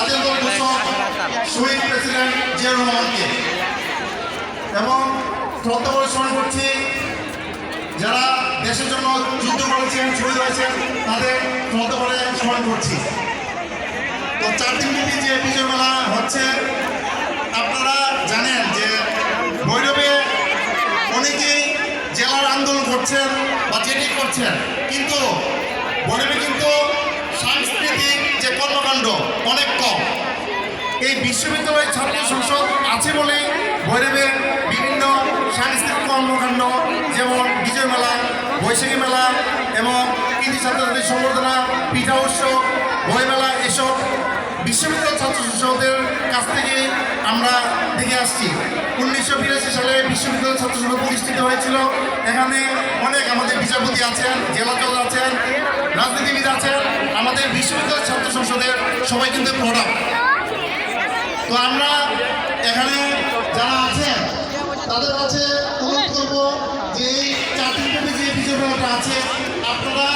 স্বাধীনতা ঘোষক শহীদ প্রেসিডেন্ট জিয়া রহমানকে এবং শ্রদ্ধা করে স্মরণ করছি, যারা দেশের জন্য যুদ্ধ করেছেন, শহীদ হয়েছেন, তাদের শ্রদ্ধা করে স্মরণ করছি। তো চার দিনব্যাপী যে বিজয় মেলা হচ্ছে, আপনারা জানেন যে ভৈরবে অনেকেই জেলার আন্দোলন করছেন বা যেটি করছেন, কিন্তু ভৈরবে কিন্তু সাংস্কৃতিক যে কর্মকাণ্ড, অনেক এই বিশ্ববিদ্যালয় ছাত্র সংসদ আছে বলে ভৈরবের বিভিন্ন সাংস্কৃতিক কর্মকাণ্ড, যেমন বিজয় মেলা, বৈশাখী মেলা এবং কৃতি ছাত্রছাত্রী সম্বর্ধনা পিঠা উৎসব, বই মেলা এসব বিশ্ববিদ্যালয় ছাত্র সংসদের কাছ থেকে আমরা দেখে আসছি। উনিশশো বিরাশি সালে বিশ্ববিদ্যালয় ছাত্র সংসদ প্রতিষ্ঠিত হয়েছিল। এখানে অনেক আমাদের বিচারপতি আছেন, জেলা জজ আছেন, রাজনীতিবিদ আছেন। আমাদের বিশ্ববিদ্যালয় ছাত্র সংসদের সবাই কিন্তু প্রোডাক্ট তো আমরা এখানে যারা আছেন, তাদের কাছে অনুরোধ করব যে এই চারটি পেটে যে বিষয়টা আছে, আপনারা